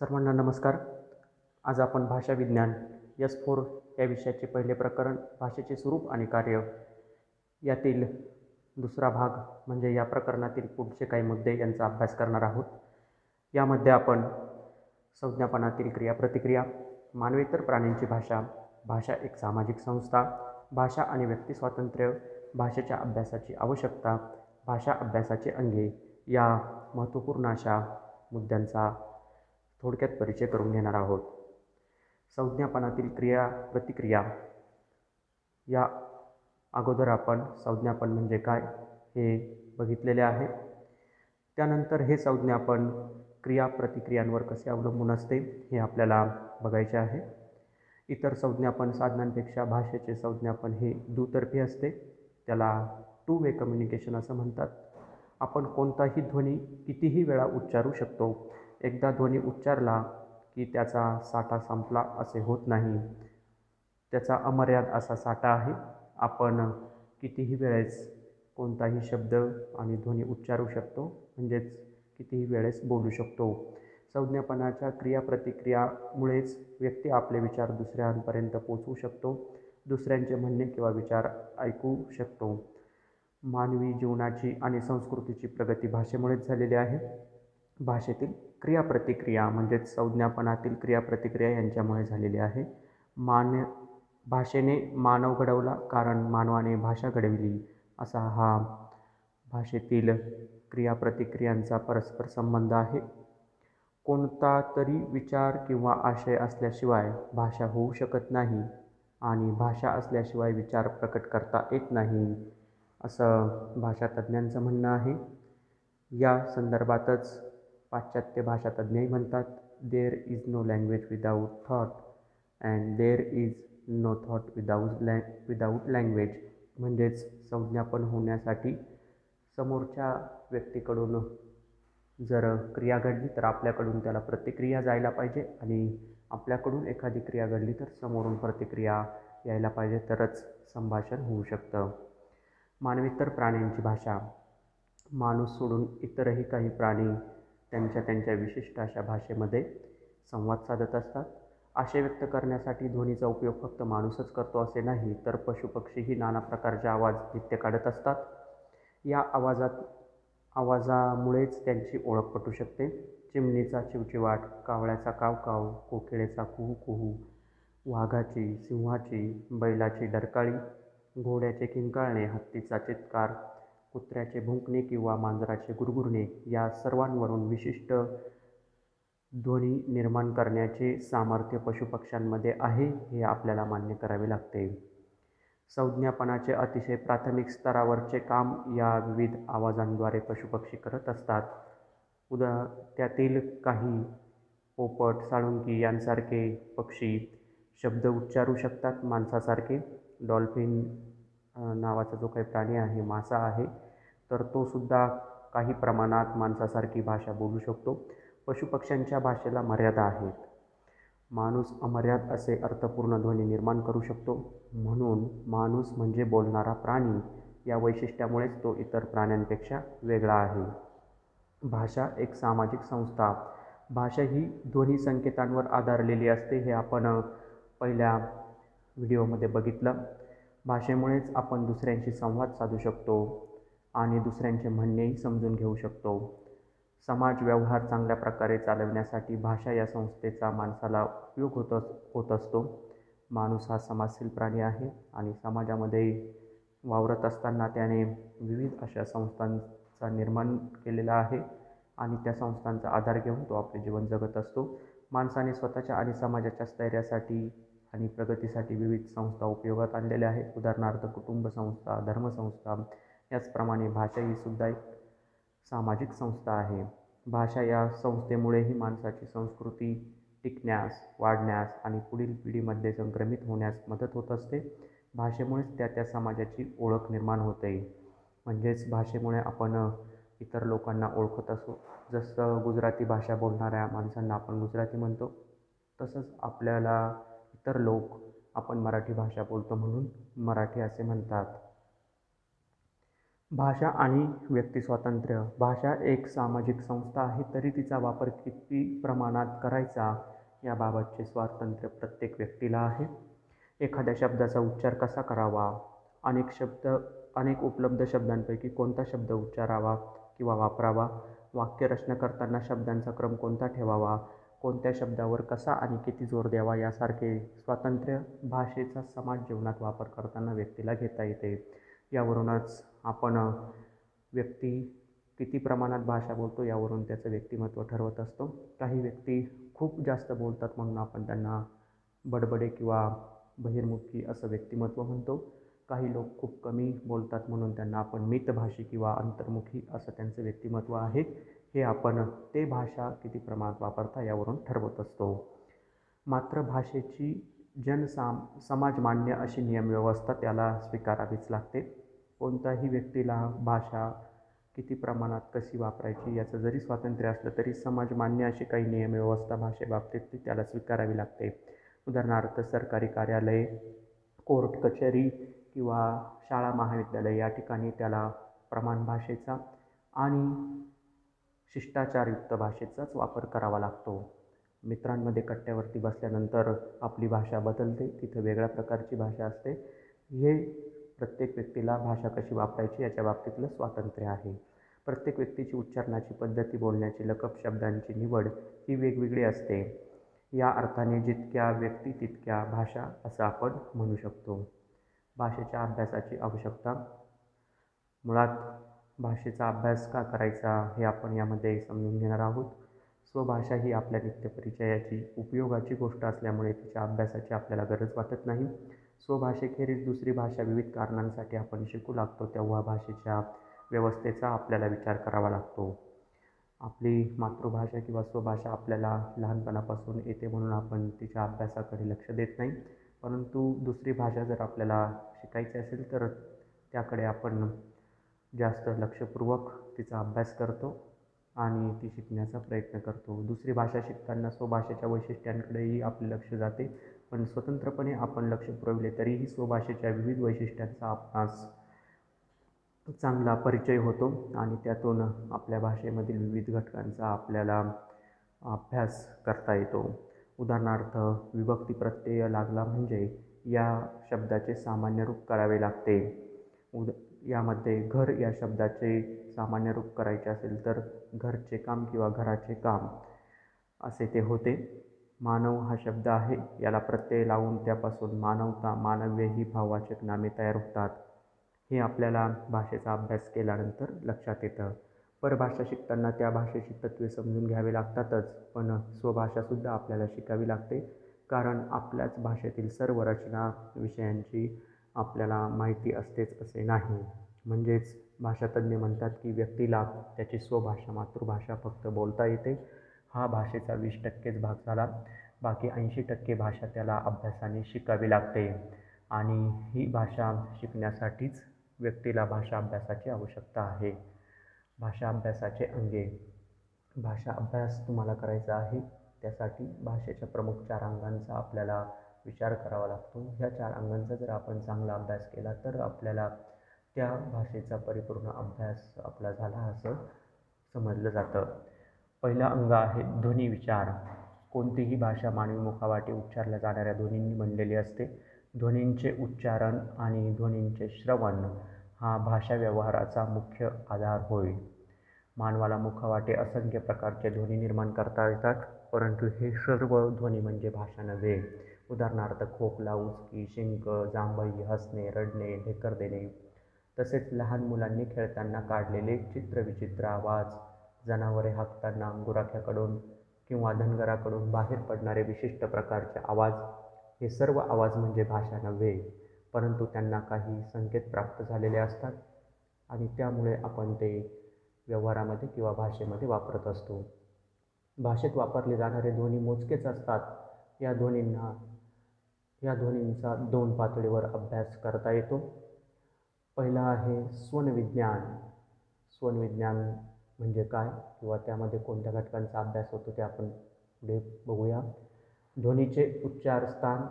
सर्वांना नमस्कार. आज आपण भाषा विज्ञान यस फोर या विषयाचे पहिले प्रकरण भाषेचे स्वरूप आणि कार्य. यातील दुसरा भाग म्हणजे या प्रकरणातील पुढचे काही मुद्दे यांचा अभ्यास करणार आहोत. यामध्ये आपण संज्ञापनातील क्रियाप्रतिक्रिया मानवेतर प्राण्यांची भाषा भाषा एक सामाजिक संस्था भाषा आणि व्यक्तिस्वातंत्र्य भाषेच्या अभ्यासाची आवश्यकता भाषा अभ्यासाचे अंगे या महत्त्वपूर्ण अशा मुद्द्यांचा थोडक्यात परिचय करून घेणार आहोत. संज्ञापनातील क्रिया प्रतिक्रिया. या अगोदर आपण संज्ञापन म्हणजे काय हे बघितलेले आहे. त्यानंतर हे संज्ञापन क्रिया प्रतिक्रियांवर कसे अवलंबून असते हे आपल्याला बघायचे आहे. इतर संज्ञापन साधनांपेक्षा भाषेचे संज्ञापन हे दुतर्फी असते. त्याला टू वे कम्युनिकेशन असं म्हणतात. आपण कोणताही ध्वनी कितीही वेळा उच्चारू शकतो. एकदा ध्वनी उच्चारला की त्याचा साठा संपला असे होत नाही. त्याचा अमर्याद असा साठा आहे आपण कितीही वेळेस कोणताही शब्द आणि ध्वनी उच्चारू शकतो म्हणजेच कितीही वेळेस बोलू शकतो. संज्ञापनाच्या क्रियाप्रतिक्रियामुळेच व्यक्ती आपले विचार दुसऱ्यांपर्यंत पोचवू शकतो दुसऱ्यांचे म्हणणे किंवा विचार ऐकू शकतो. मानवी जीवनाची आणि संस्कृतीची प्रगती भाषेमुळेच झालेली आहे. भाषेतील क्रियाप्रतिक्रिया म्हणजेच संज्ञापनातील क्रियाप्रतिक्रिया यांच्यामुळे झालेली आहे. मान भाषेने मानव घडवला कारण मानवाने भाषा घडविली. असा हा भाषेतील क्रियाप्रतिक्रियांचा परस्पर संबंध आहे. कोणता तरी विचार किंवा आशय असल्याशिवाय भाषा होऊ शकत नाही आणि भाषा असल्याशिवाय विचार प्रकट करता येत नाही असं भाषातज्ञांचं म्हणणं आहे. या संदर्भातच पाश्चात्य भाषातज्ञही म्हणतात. There is no language without thought and there is no thought without lang without language म्हणजेच संज्ञापन होण्यासाठी समोरच्या व्यक्तीकडून जर क्रिया घडली तर आपल्याकडून त्याला प्रतिक्रिया जायला पाहिजे आणि आपल्याकडून एखादी क्रिया घडली तर समोरून प्रतिक्रिया यायला पाहिजे तरच संभाषण होऊ शकतं. मानवेतर प्राण्यांची भाषा. माणूस सोडून इतरही काही प्राणी त्यांच्या त्यांच्या विशिष्ट अशा भाषेमध्ये संवाद साधत असतात. आशय व्यक्त करण्यासाठी ध्वनीचा उपयोग फक्त माणूसच करतो असे नाही तर पशुपक्षीही नाना प्रकारचे आवाज नित्य काढत असतात. या आवाजात आवाजामुळेच त्यांची ओळख पटू शकते. चिमणीचा चिवचिवाट कावळ्याचा कावकाव कोकिळेचा कुहू कुहू वाघाची सिंहाची बैलाची डरकाळी घोड्याचे किंकाळणे हत्तीचा चित्कार कुत्र्याचे भुंकणे किंवा मांजराचे गुरगुरणे या सर्वांवरून विशिष्ट ध्वनी निर्माण करण्याचे सामर्थ्य पशुपक्ष्यांमध्ये आहे हे आपल्याला मान्य करावे लागते. संज्ञापनाचे अतिशय प्राथमिक स्तरावरचे काम या विविध आवाजांद्वारे पशुपक्षी करत असतात. उदा त्यातील काही पोपट साळुंकी यांसारखे पक्षी शब्द उच्चारू शकतात माणसासारखे. डॉल्फिन नावाचा जो काही प्राणी आहे मासा आहे तर तो सुद्धा काही प्रमाणात माणसासारखी भाषा बोलू शकतो. पशुपक्ष्यांच्या भाषेला मर्यादा आहेत. माणूस अमर्याद असे अर्थपूर्ण ध्वनी निर्माण करू शकतो. म्हणून माणूस म्हणजे बोलणारा प्राणी या वैशिष्ट्यामुळेच तो इतर प्राण्यांपेक्षा वेगळा आहे. भाषा एक सामाजिक संस्था. भाषा ही ध्वनी संकेतांवर आधारलेली असते हे आपण पहिल्या व्हिडिओमध्ये बघितलं. भाषेमुळेच आपण दुसऱ्यांशी संवाद साधू शकतो आणि दुसऱ्यांचे म्हणणेही समजून घेऊ शकतो. समाज व्यवहार चांगल्या प्रकारे चालवण्यासाठी भाषा या संस्थेचा माणसाला उपयोग होत अस होत असतो. माणूस हा समाजशील प्राणी आहे आणि समाजामध्ये वावरत असताना त्याने विविध अशा संस्थांचा निर्माण केलेला आहे आणि त्या संस्थांचा आधार घेऊन तो आपले जीवन जगत असतो. माणसाने स्वतःच्या आणि समाजाच्या स्थैर्यासाठी आणि प्रगतीसाठी विविध संस्था उपयोगात आणलेल्या आहेत. उदाहरणार्थ कुटुंब संस्था धर्मसंस्था याचप्रमाणे भाषा ही सुद्धा एक सामाजिक संस्था आहे. भाषा या संस्थेमुळेही माणसाची संस्कृती टिकण्यास वाढण्यास आणि पुढील पिढीमध्ये संक्रमित होण्यास मदत होत असते. भाषेमुळेच त्या त्या समाजाची ओळख निर्माण होते. म्हणजेच भाषेमुळे आपण इतर लोकांना ओळखत असो. जसं गुजराती भाषा बोलणाऱ्या माणसांना आपण गुजराती म्हणतो तसंच आपल्याला तर लोक आपण मराठी भाषा बोलतो म्हणून मराठी असे म्हणतात. भाषा आणि व्यक्तिस्वातंत्र्य भाषा एक सामाजिक संस्था आहे तरी तिचा वापर किती प्रमाणात करायचा याबाबतचे स्वातंत्र्य प्रत्येक व्यक्तीला आहे. एखाद्या शब्दाचा उच्चार कसा करावा? अनेक शब्द अनेक उपलब्ध शब्दांपैकी कोणता शब्द उच्चारावा किंवा वापरावा? वाक्यरचना करताना शब्दांचा क्रम कोणता ठेवावा? कोणत्या शब्दावर कसा आणि किती जोर द्यावा यासारखे स्वातंत्र्य भाषेचा समाज जीवनात वापर करताना व्यक्तीला घेता येते. यावरूनच आपण व्यक्ती किती प्रमाणात भाषा बोलतो यावरून त्याचं व्यक्तिमत्व ठरवत असतो. काही व्यक्ती खूप जास्त बोलतात म्हणून आपण त्यांना बडबडे किंवा बहिर्मुखी असं व्यक्तिमत्व म्हणतो. काही लोक खूप कमी बोलतात म्हणून त्यांना आपण मितभाषी किंवा अंतर्मुखी असं त्यांचं व्यक्तिमत्व आहे. हे आपण ते भाषा किती प्रमाणात वापरता यावरून ठरवत असतो. मात्र भाषेची जनसाम समाजमान्य अशी नियमव्यवस्था त्याला स्वीकारावीच लागते. कोणत्याही व्यक्तीला भाषा किती प्रमाणात कशी वापरायची याचं जरी स्वातंत्र्य असलं तरी समाजमान्य अशी काही नियमव्यवस्था भाषेबाबतीत ती त्याला स्वीकारावी लागते. उदाहरणार्थ सरकारी कार्यालय कोर्ट कचेरी किंवा शाळा महाविद्यालय या ठिकाणी त्याला प्रमाण भाषेचा आणि शिष्टाचारयुक्त भाषेचाच वापर करावा लागतो. मित्रांमध्ये कट्ट्यावरती बसल्यानंतर आपली भाषा बदलते तिथं वेगळ्या प्रकारची भाषा असते. हे प्रत्येक व्यक्तीला भाषा कशी वापरायची याच्या बाबतीतलं स्वातंत्र्य आहे. प्रत्येक व्यक्तीची उच्चारणाची पद्धती बोलण्याची लकप शब्दांची निवड ही वेगवेगळी असते. या अर्थाने जितक्या व्यक्ती तितक्या भाषा असं आपण म्हणू शकतो. भाषेच्या अभ्यासाची आवश्यकता मुळात भाषेचा अभ्यास का करायचा हे आपण यामध्ये समजून घेणार आहोत. स्वभाषा ही आपल्या नित्यपरिचयाची उपयोगाची गोष्ट असल्यामुळे तिच्या अभ्यासाची आपल्याला गरज वाटत नाही. स्वभाषेखेरीज दुसरी भाषा विविध कारणांसाठी आपण शिकू लागतो तेव्हा भाषेच्या व्यवस्थेचा आपल्याला विचार करावा लागतो. आपली मातृभाषा किंवा स्वभाषा आपल्याला लहानपणापासून येते म्हणून आपण तिच्या अभ्यासाकडे लक्ष देत नाही. परंतु दुसरी भाषा जर आपल्याला शिकायची असेल तर त्याकडे आपण जास्त लक्षपूर्वक तिचा अभ्यास करतो आणि ती शिकण्याचा प्रयत्न करतो. दुसरी भाषा शिकताना स्वभाषेच्या वैशिष्ट्यांकडेही आपले लक्ष जाते पण स्वतंत्रपणे आपण लक्ष पुरवले तरीही स्वभाषेच्या विविध वैशिष्ट्यांचा आपणास चांगला परिचय होतो आणि त्यातून आपल्या भाषेमधील विविध घटकांचा आपल्याला अभ्यास करता येतो. उदाहरणार्थ विभक्ती प्रत्यय लागला म्हणजे या शब्दाचे सामान्य रूप करावे लागते. उद यामध्ये घर या शब्दाचे सामान्य रूप करायचे असेल तर घरचे काम किंवा घराचे काम असे ते होते. मानव हा शब्द आहे याला प्रत्यय लावून त्यापासून मानवता मानव्य ही भाववाचक नामे तयार होतात. हे आपल्याला भाषेचा अभ्यास केल्यानंतर लक्षात येतं. परभाषा शिकताना त्या भाषेची तत्त्वे समजून घ्यावे लागतातच पण स्वभाषासुद्धा आपल्याला शिकावी लागते. कारण आपल्याच भाषेतील सर्व रचना विषयांची आपल्याला माहिती असतेच असे नाही. म्हणजेच भाषातज्ञ म्हणतात की व्यक्तीला त्याची स्वभाषा मातृभाषा फक्त बोलता येते. हा भाषेचा वीस टक्केच भाग झाला. बाकी ऐंशी टक्के भाषा त्याला अभ्यासाने शिकावी लागते. आणि ही भाषा शिकण्यासाठीच व्यक्तीला भाषा अभ्यासाची आवश्यकता आहे. भाषा अभ्यासाचे अंगे. भाषा अभ्यास तुम्हाला करायचा आहे त्यासाठी भाषेच्या प्रमुख चार अंगांचा आपल्याला विचार करावा लागतो. ह्या चार अंगांचा जर आपण चांगला अभ्यास केला तर आपल्याला त्या भाषेचा परिपूर्ण अभ्यास आपला झाला असं समजलं जातं. पहिला अंग आहे ध्वनी विचार. कोणतीही भाषा मानवी मुखावाटी उच्चारल्या जाणाऱ्या ध्वनींनी बनलेली असते. ध्वनींचे उच्चारण आणि ध्वनींचे श्रवण हा भाषा व्यवहाराचा मुख्य आधार होय. मानवाला मुखावाटे असंख्य प्रकारचे ध्वनी निर्माण करता येतात परंतु हे सर्व ध्वनी म्हणजे भाषा नव्हे. उदाहरणार्थ खोकला उचकी शिंक जांभई हसणे रडणे ढेकर देणे. तसेच लहान मुलांनी खेळताना काढलेले चित्रविचित्र आवाज जनावरे हाकताना गुराख्याकडून किंवा धनगराकडून बाहेर पडणारे विशिष्ट प्रकारचे आवाज हे सर्व आवाज म्हणजे भाषा नव्हे परंतु त्यांना काही संकेत प्राप्त झालेले असतात आणि त्यामुळे आपण ते व्यवहारामध्ये किंवा भाषेमध्ये वापरत असतो. भाषेत वापरले जाणारे ध्वनी मोजकेच असतात. या ध्वनींना या ध्वनींचा दोन पातळीवर अभ्यास करता येतो. पहिला आहे स्वनविज्ञान. स्वनविज्ञान म्हणजे काय किंवा त्यामध्ये कोणत्या घटकांचा अभ्यास होतो ते आपण पुढे बघूया. ध्वनीचे उच्चार स्थान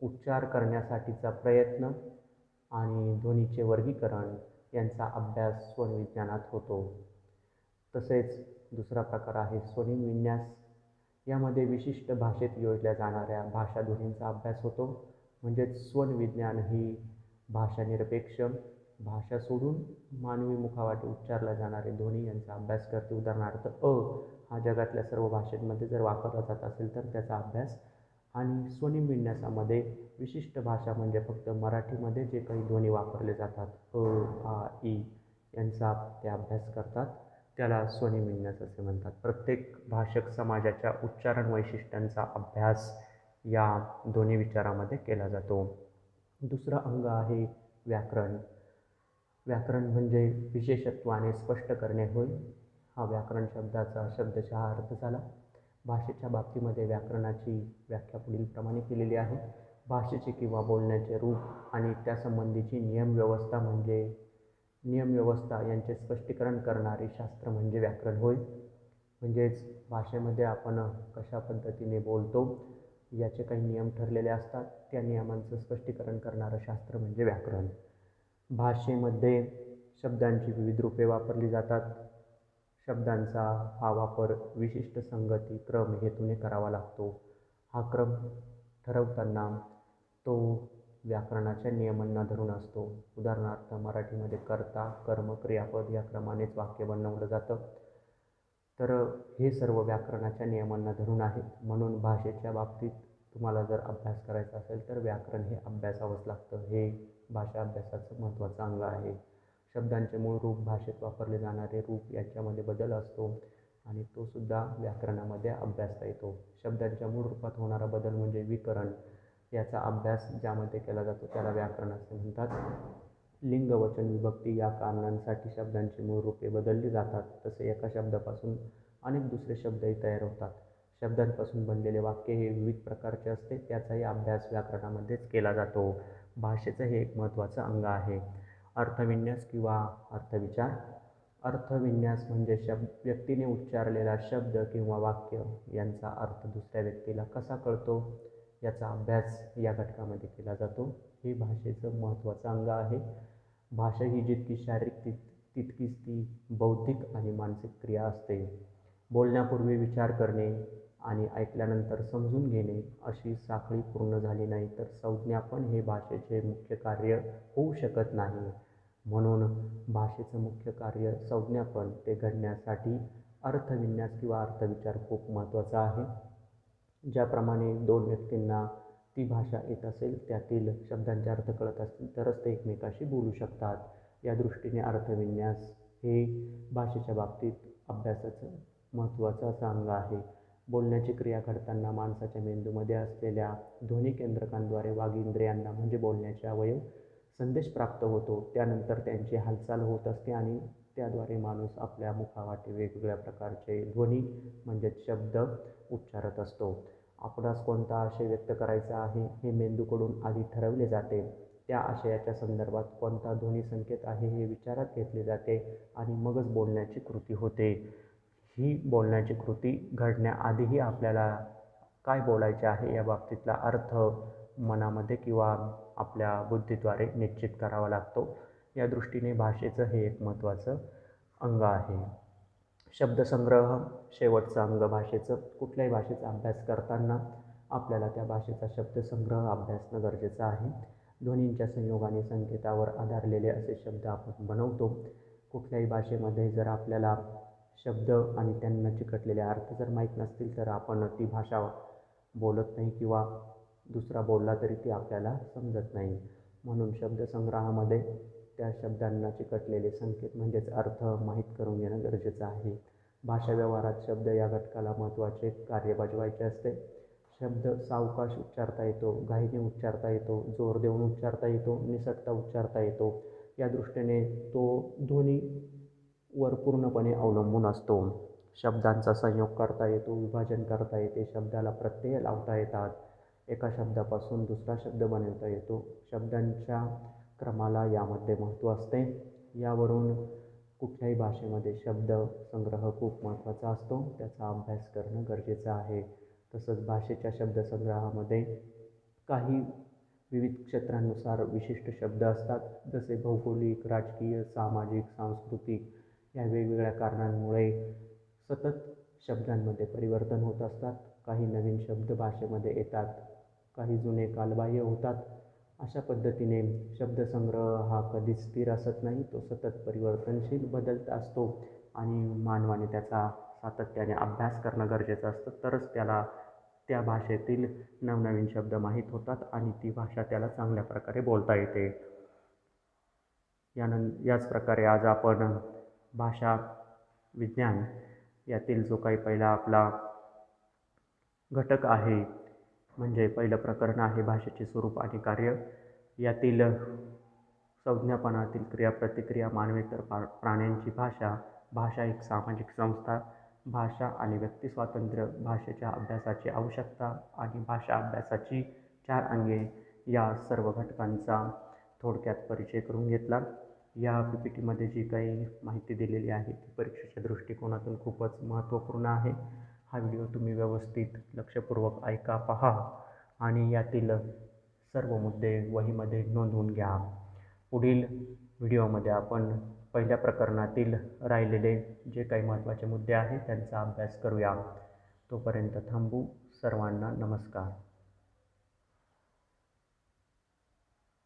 उच्चार करण्यासाठीचा प्रयत्न आणि ध्वनीचे वर्गीकरण यांचा अभ्यास स्वनविज्ञानात होतो. तसेच दुसरा प्रकार आहे स्वनिम विन्यास यामध्ये विशिष्ट भाषेत योजल्या जाणाऱ्या भाषाध्वनींचा अभ्यास होतो. म्हणजेच स्वनविज्ञान ही भाषा निरपेक्ष भाषा सोडून मानवी मुखावाटे उच्चारल्या जाणारे ध्वनी यांचा अभ्यास करते. उदाहरणार्थ अ हा जगातल्या सर्व भाषेमध्ये जर वापरला जात असेल तर त्याचा अभ्यास आणि स्वनिमिन्यासामध्ये विशिष्ट भाषा म्हणजे फक्त मराठीमध्ये जे काही ध्वनी वापरले जातात अ आ इ यांचा ते अभ्यास करतात. त्याला स्वनिम मिळण्यास असे म्हणतात. प्रत्येक भाषक समाजाच्या उच्चारण वैशिष्ट्यांचा अभ्यास या दोन्ही विचारामध्ये केला जातो. दुसरं अंग आहे व्याकरण. व्याकरण म्हणजे विशेषत्वाने स्पष्ट करणे होय. हा व्याकरण शब्दाचा शब्दशः अर्थ झाला. भाषेच्या बाबतीमध्ये व्याकरणाची व्याख्या पुढीलप्रमाणे केलेली आहे. भाषेचे किंवा बोलण्याचे रूप आणि त्यासंबंधीची नियमव्यवस्था म्हणजे नियमव्यवस्था यांचे स्पष्टीकरण करणारे शास्त्र म्हणजे व्याकरण होय. म्हणजेच भाषेमध्ये आपण कशा पद्धतीने बोलतो याचे काही नियम ठरलेले असतात. त्या नियमांचं स्पष्टीकरण करणारं शास्त्र म्हणजे व्याकरण. भाषेमध्ये शब्दांची विविध रूपे वापरली जातात. शब्दांचा हा वापर विशिष्ट संगती क्रम हेतूने करावा लागतो. हा क्रम ठरवताना तो व्याकरणाच्या नियमांना धरून असतो. उदाहरणार्थ मराठीमध्ये कर्ता कर्म क्रियापद या क्रमानेच वाक्य बनवलं जातं. तर हे सर्व व्याकरणाच्या नियमांना धरून आहेत. म्हणून भाषेच्या बाबतीत तुम्हाला जर अभ्यास करायचा असेल तर व्याकरण हे अभ्यासावंच लागतं. हे भाषा अभ्यासाचं महत्त्वाचं अंग आहे. शब्दांचे मूळ रूप भाषेत वापरले जाणारे रूप यांच्यामध्ये बदल असतो आणि तो सुद्धा व्याकरणामध्ये अभ्यासता येतो. शब्दांच्या मूळ रूपात होणारा बदल म्हणजे विकरण. याचा अभ्यास ज्यामध्ये केला जातो त्याला व्याकरण असे म्हणतात. लिंग वचन विभक्ती या कारणांसाठी शब्दांची मूळ रूपे बदलली जातात. तसे एका शब्दापासून अनेक दुसरे शब्दही तयार होतात. शब्दांपासून बनलेले वाक्य हे विविध प्रकारचे असते. त्याचाही अभ्यास व्याकरणामध्येच केला जातो. भाषेचं हे एक महत्त्वाचं अंग आहे. अर्थविन्यास किंवा अर्थविचार. अर्थविन्यास म्हणजे शब्द व्यक्तीने उच्चारलेला शब्द किंवा वाक्य. यांचा अर्थ दुसऱ्या व्यक्तीला कसा कळतो? याचा अभ्यास या घटकामध्ये केला जातो. हे भाषेचं महत्त्वाचं अंग आहे. भाषा ही जितकी शारीरिक तित तितकीच ती बौद्धिक आणि मानसिक क्रिया असते. बोलण्यापूर्वी विचार करणे आणि ऐकल्यानंतर समजून घेणे अशी साखळी पूर्ण झाली नाही तर संज्ञापन हे भाषेचे मुख्य कार्य होऊ शकत नाही. म्हणून भाषेचं मुख्य कार्य संज्ञापन ते घडण्यासाठी अर्थविन्यास किंवा अर्थविचार खूप महत्त्वाचा आहे. ज्याप्रमाणे दोन व्यक्तींना ती भाषा येत असेल त्यातील शब्दांचे अर्थ कळत असतील तरच ते एकमेकाशी बोलू शकतात. या दृष्टीने अर्थविन्यास हे भाषेच्या बाबतीत अभ्यासाचं महत्त्वाचं असं अंग आहे. बोलण्याची क्रिया घडताना माणसाच्या मेंदूमध्ये असलेल्या ध्वनी केंद्रकांद्वारे वाघिंद्रियांना म्हणजे बोलण्याचे अवयव संदेश प्राप्त होतो. त्यानंतर त्यांची हालचाल होत असते आणि त्याद्वारे माणूस आपल्या मुखावाटे वेगवेगळ्या प्रकारचे ध्वनी म्हणजेच शब्द उच्चारत असतो. आपणास कोणता आशय व्यक्त करायचा आहे हे मेंदूकडून आधी ठरवले जाते. त्या आशयाच्या संदर्भात कोणता ध्वनी संकेत आहे हे विचारात घेतले जाते आणि मगच बोलण्याची कृती होते. ही बोलण्याची कृती घडण्याआधीही आपल्याला काय बोलायचे आहे या बाबतीतला अर्थ मनामध्ये किंवा आपल्या बुद्धीद्वारे निश्चित करावा लागतो. या दृष्टीने भाषेचं हे एक महत्त्वाचं अंग आहे. शब्दसंग्रह शेवटचं अंग भाषेचं कुठल्याही भाषेचा अभ्यास करताना आपल्याला त्या भाषेचा शब्दसंग्रह अभ्यासणं गरजेचं आहे. ध्वनींच्या संयोगाने संकेतावर आधारलेले असे शब्द आपण बनवतो. कुठल्याही भाषेमध्ये जर आपल्याला शब्द आणि त्यांना चिकटलेले अर्थ जर माहीत नसतील तर आपण ती भाषा बोलत नाही किंवा दुसरा बोलला तरी ती आपल्याला समजत नाही. म्हणून शब्दसंग्रहामध्ये त्या शब्दांना चिकटलेले संकेत म्हणजेच अर्थ माहीत करून घेणं गरजेचं आहे. भाषा व्यवहारात शब्द या घटकाला महत्त्वाचे कार्य बजवायचे असते. शब्द सावकाश उच्चारता येतो घाईने उच्चारता येतो जोर देऊन उच्चारता येतो निसटता उच्चारता येतो. या दृष्टीने तो ध्वनीवर पूर्णपणे अवलंबून असतो. शब्दांचा संयोग करता येतो विभाजन करता येते शब्दाला प्रत्यय लावता येतात. एका शब्दापासून दुसरा शब्द बनवता येतो. शब्दांच्या क्रमाला यामध्ये महत्त्व असते. यावरून कुठल्याही भाषेमध्ये शब्द संग्रह खूप महत्त्वाचा असतो. त्याचा अभ्यास करणं गरजेचं आहे. तसंच भाषेच्या शब्दसंग्रहामध्ये काही विविध क्षेत्रांनुसार विशिष्ट शब्द असतात. जसे भौगोलिक राजकीय सामाजिक सांस्कृतिक या वेगवेगळ्या कारणांमुळे सतत शब्दांमध्ये परिवर्तन होत असतात. काही नवीन शब्द भाषेमध्ये येतात. काही जुने कालबाह्य होतात. अशा पद्धतीने शब्दसंग्रह हा कधीच स्थिर असत नाही तो सतत परिवर्तनशील बदलत असतो आणि मानवाने त्याचा सातत्याने अभ्यास करणं गरजेचं असतं. तरच त्याला त्या भाषेतील नवनवीन शब्द माहीत होतात आणि ती भाषा त्याला चांगल्या प्रकारे बोलता येते. यानं याच प्रकारे आज आपण भाषा विज्ञान यातील जो काही पहिला आपला घटक आहे म्हणजे पहिलं प्रकरण आहे भाषेचे स्वरूप आणि कार्य. यातील संज्ञापनातील क्रियाप्रतिक्रिया मानवी तर पा प्राण्यांची भाषा भाषा एक सामाजिक संस्था भाषा आणि व्यक्तिस्वातंत्र्य भाषेच्या अभ्यासाची आवश्यकता आणि भाषा अभ्यासाची चार अंगे या सर्व घटकांचा थोडक्यात परिचय करून घेतला. या पी पी टीमध्ये जी काही माहिती दिलेली आहे ती परीक्षेच्या दृष्टिकोनातून खूपच महत्त्वपूर्ण आहे. हा व्हिडिओ तुम्ही व्यवस्थित लक्षपूर्वक ऐका पहा आणि यातील सर्व मुद्दे वहीमध्ये नोंदवून घ्या. पुढील व्हिडिओमध्ये आपण पहिल्या प्रकरणातील राहिलेले जे काही महत्त्वाचे मुद्दे आहेत त्यांचा अभ्यास करूया. तोपर्यंत थांबू. सर्वांना नमस्कार.